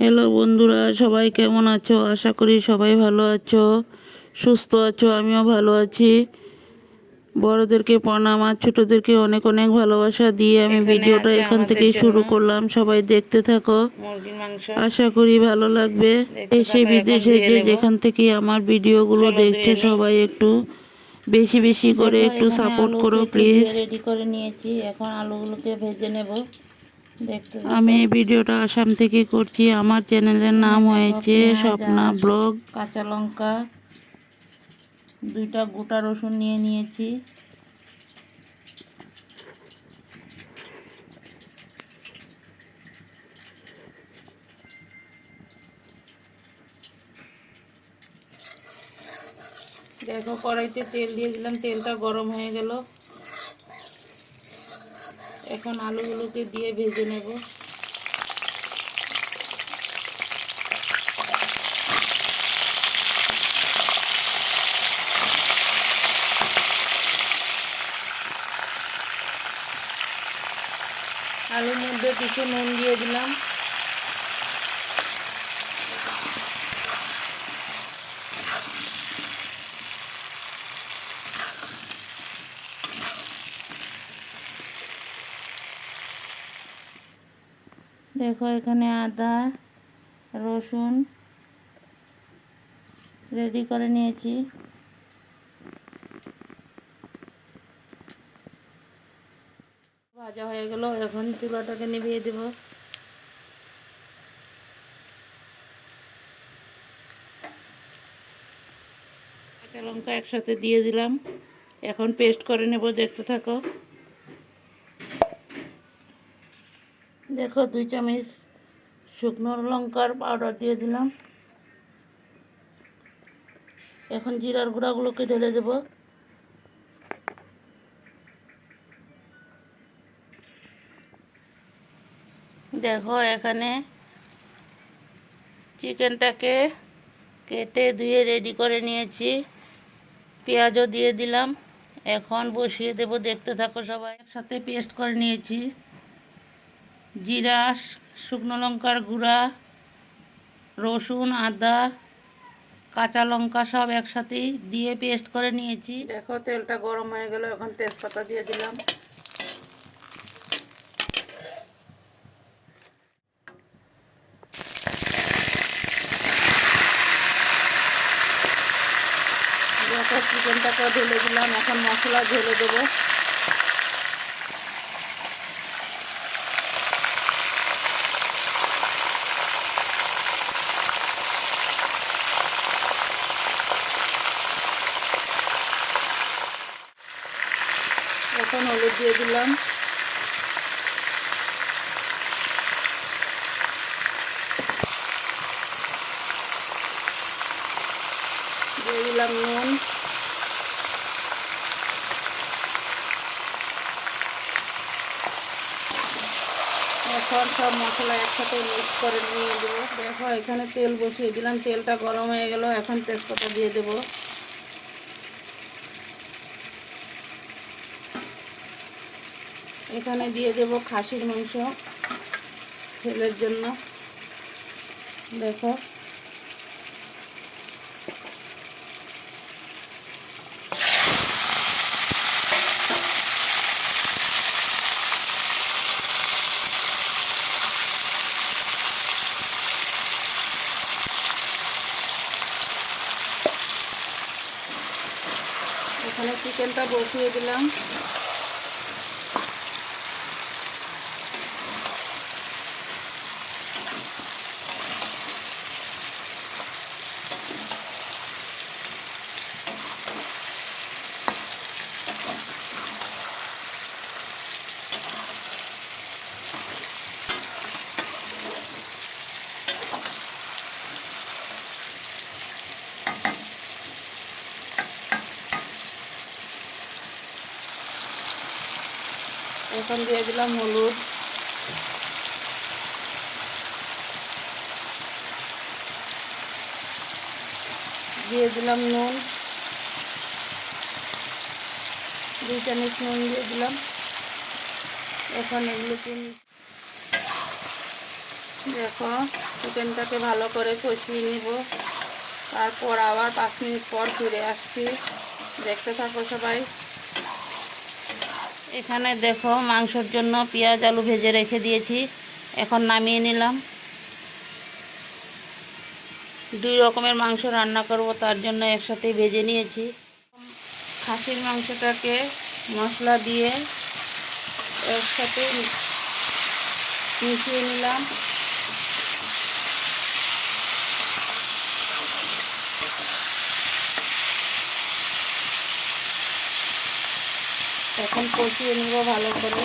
Hello বন্ধুরা সবাই কেমন আছো? আশা করি সবাই ভালো আছো সুস্থ আছো আমিও ভালো আছি। বড়দেরকে প্রণাম আর ছোটদেরকে অনেক অনেক ভালোবাসা দিয়ে আমি ভিডিওটা এখান থেকেই শুরু করলাম। সবাই দেখতে থাকো। আশা করি ভালো লাগবে। দেশে বিদেশে যে যেখান থেকে আমার ভিডিওগুলো দেখছ। সবাই একটু বেশি বেশি করে একটু সাপোর্ট করো প্লিজ রেডি করে নিয়েছি। এখন আলুগুলোকে ভেজে নেব। থাকো। আমি এই ভিডিওটা আসাম থেকে করছি। আমার চ্যানেলের নাম হয়েছে স্বপ্না ব্লগ। কাঁচা লঙ্কা। দুইটা গোটা রসুন নিয়ে নিয়েছি। দেখো কড়াইতে তেল দিয়ে দিলাম। তেলটা গরম হয়ে গেল। এখন আলুগুলোকে দিয়ে ভেজে নেব। আলুর মধ্যে কিছু নুন দিয়ে দিলাম। দেখো এখানে আদা, রসুন রেডি করে নিয়েছি। ভাজা হয়ে গেল, এখন চুলাটাকে নিভিয়ে দেব। কাঁচা লঙ্কা একসাথে দিয়ে দিলাম। এখন পেস্ট করে নেব, দেখতে থাকো। দেখো, দুই চামচ শুকনো লঙ্কার পাউডার দিয়ে দিলাম। এখন জিরার গুঁড়াগুলোকে ঢেলে দেব। দেখো, এখানে চিকেনটাকে কেটে ধুয়ে রেডি করে নিয়েছি। পেঁয়াজও দিয়ে দিলাম। এখন বসিয়ে দেব, দেখতে থাকো সবাই। একসাথে পেস্ট করে নিয়েছি। জিরা, শুকনো লঙ্কার গুঁড়া, রসুন, আদা, কাঁচা লঙ্কা সব একসাথেই দিয়ে পেস্ট করে নিয়েছি। দেখো, তেলটা গরম হয়ে গেল, এখন তেজপাতা দিয়ে দিলাম। চিকেনটাকে ঢেলে দিলাম। এখন মশলা ঢেলে দেবো এখন হলুদ দিয়ে দিলাম দিয়ে দিলাম নুন। এখন সব মশলা একসাথে মিক্স করে নিয়ে দেবো। দেখো, এখানে তেল বসিয়ে দিলাম। তেলটা গরম হয়ে গেল, এখন তেজপাতা দিয়ে দেবো। এখানে দিয়ে দেব খাসির মাংস ছেলের জন্য। দেখো এখানে বসিয়ে দিলাম। এখন দিয়ে দিলাম হলুদ। দিয়ে দিলাম নুন। দুই চামচ নুন দিয়ে দিলাম। এখন এগুলোকে দেখো চিকেনটাকে ভালো করে কষিয়ে নিব। তারপর আবার পাঁচ মিনিট পর ফিরে আসছি। দেখতে থাকো সবাই। এখানে দেখো মাংসর জন্য পেঁয়াজ, আলু ভেজে রেখে দিয়েছি। এখন নামিয়ে নিলাম। দুই রকমের মাংস রান্না করব, তার জন্য একসাথে ভেজে নিয়েছি। খাসির মাংসটাকে মশলা দিয়ে একসাথে মিশিয়ে নিলাম। এখন কষিয়ে নেব ভালো করে।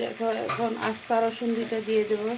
দেখো এখন আস্তা রসুন দুইটা দিয়ে দেবো।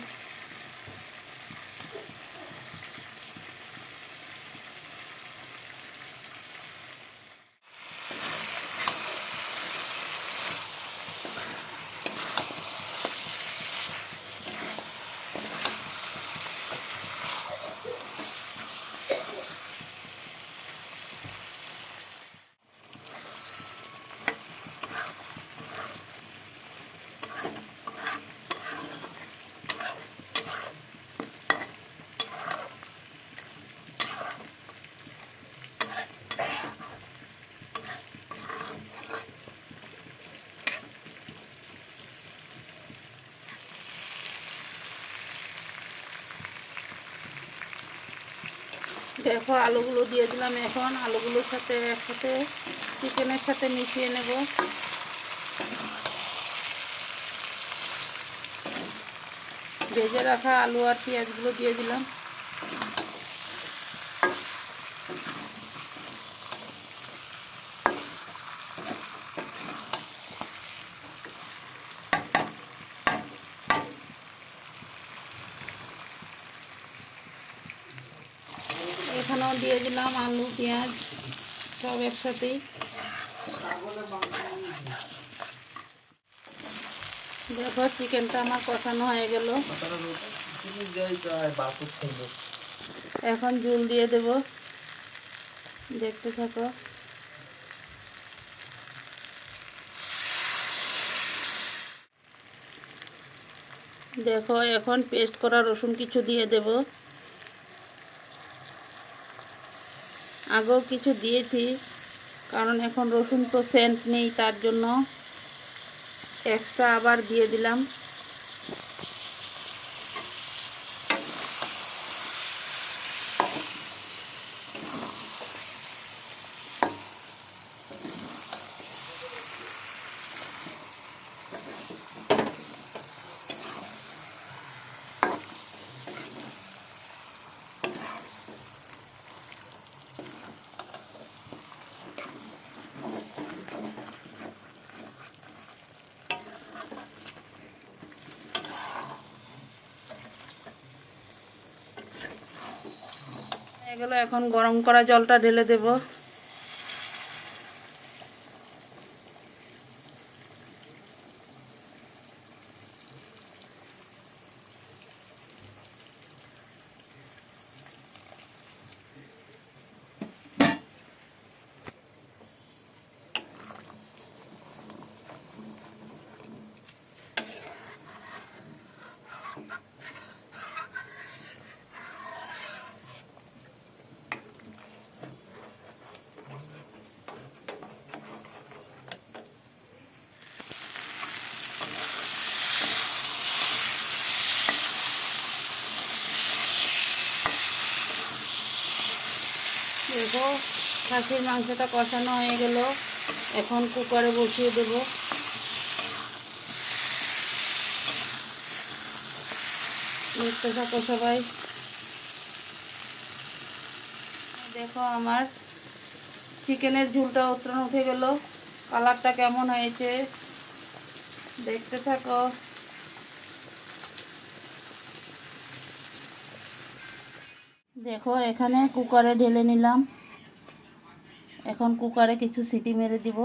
দেখো, আলুগুলো দিয়ে দিলাম এখন। আলুগুলোর সাথে একসাথে চিকেনের সাথে মিশিয়ে নেব। ভেজে রাখা আলু আর পেঁয়াজগুলো দিয়ে দিলাম। এখানেও দিয়ে দিলাম আলু, পেঁয়াজ, সব একসাথেই। দেখো, চিকেনটা আমার কষানো হয়ে গেল। এখন জল দিয়ে দেব। দেখতে থাকো। দেখো, এখন পেস্ট করা রসুন কিছু দিয়ে দেব। আগেও কিছু দিয়েছি, কারণ এখন রসুন তো সেন্ট নেই, তার জন্য এক্সট্রা আবার দিয়ে দিলাম। হয়ে গেল এখন গরম করা জলটা ঢেলে দেব। দেখো খাসির মাংসটা কষানো হয়ে গেল। এখন কুকারে বসিয়ে দেব। দেখতে থাকো সবাই দেখো আমার চিকেনের ঝুলটা উত্তরণ উঠে গেল। কালারটা কেমন হয়েছে? দেখতে থাকো। দেখো, এখানে কুকারে ঢেলে নিলাম। এখন কুকারে কিছু সিটি মেরে দিব।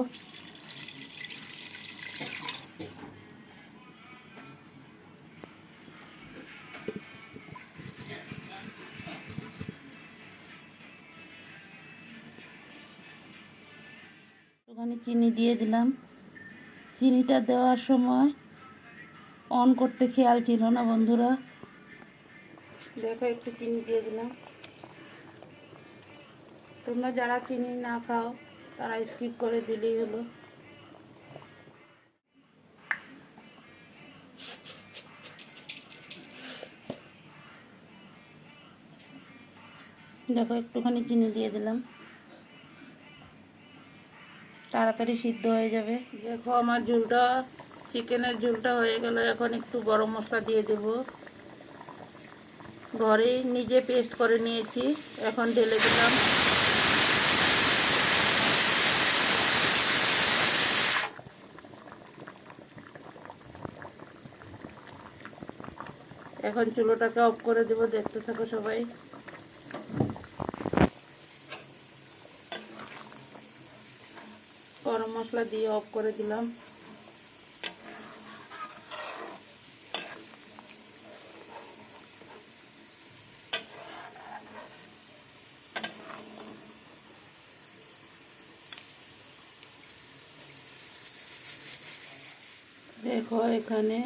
চিনি দিয়ে দিলাম। চিনিটা দেওয়ার সময় অন করতে খেয়াল ছিল না বন্ধুরা। দেখো, একটু চিনি দিয়ে দিলাম। তোমরা যারা চিনি না খাও, তারা স্কিপ করে দিলেই হলো। দেখো, একটুখানি চিনি দিয়ে দিলাম। তাড়াতাড়ি সিদ্ধ হয়ে যাবে। দেখো, আমার ঝুলটা চিকেনের ঝুলটা হয়ে গেল। এখন একটু গরম মশলা দিয়ে দেব। ঘরেই নিজে পেস্ট করে নিয়েছি। এখন ঢেলে দিলাম। এখন চুলোটাকে অফ করে দেব, দেখতে থাকো সবাই। গরম মশলা দিয়ে অফ করে দিলাম। দেখো এখানে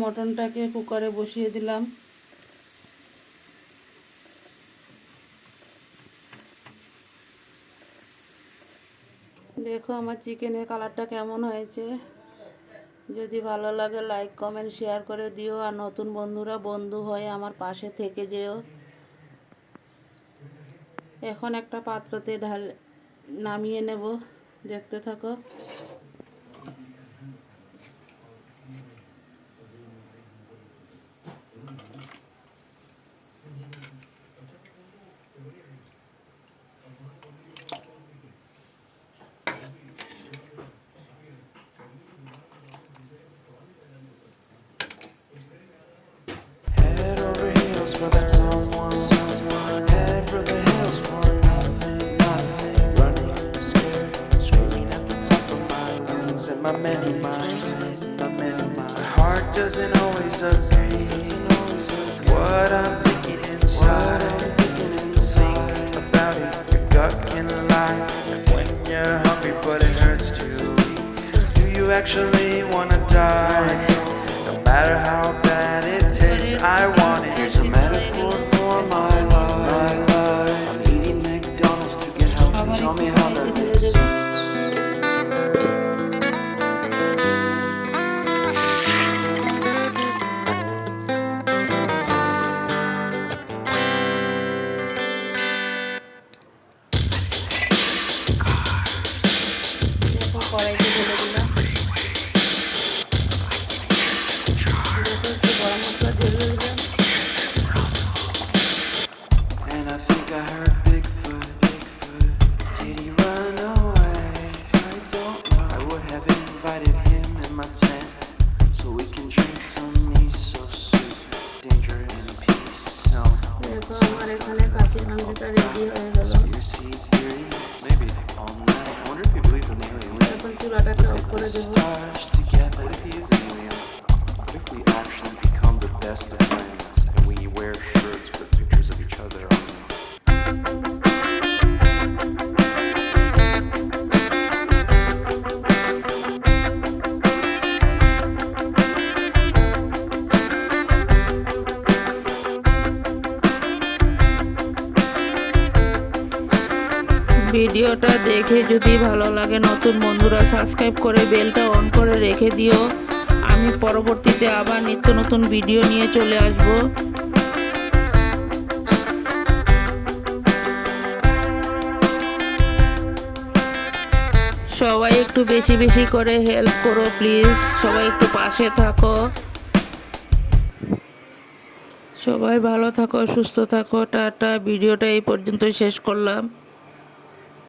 মটনটাকে কুকারে বসিয়ে দিলাম। দেখো আমার চিকেনের কালারটা কেমন হয়েছে। যদি ভালো লাগে লাইক, কমেন্ট, শেয়ার করে দিও। আর নতুন বন্ধুরা, বন্ধু হয়ে আমার পাশে থেকে যেও। এখন একটা পাত্রতে ঢাল নামিয়ে নেব। দেখতে থাকো। Best of friends and we wear shirts with pictures of each other on them? ভিডিওটা দেখে যদি ভালো লাগে নতুন বন্ধুরা সাবস্ক্রাইব করে বেলটা অন করে রেখে দিও আমি পরবর্তীতে আবার নিত্য নতুন ভিডিও নিয়ে চলে আসব। সবাই একটু বেশি বেশি করে হেল্প করো প্লিজ সবাই একটু পাশে থাকো। সবাই ভালো থাকো, সুস্থ থাকো। টাটা ভিডিওটা এই পর্যন্ত শেষ করলাম।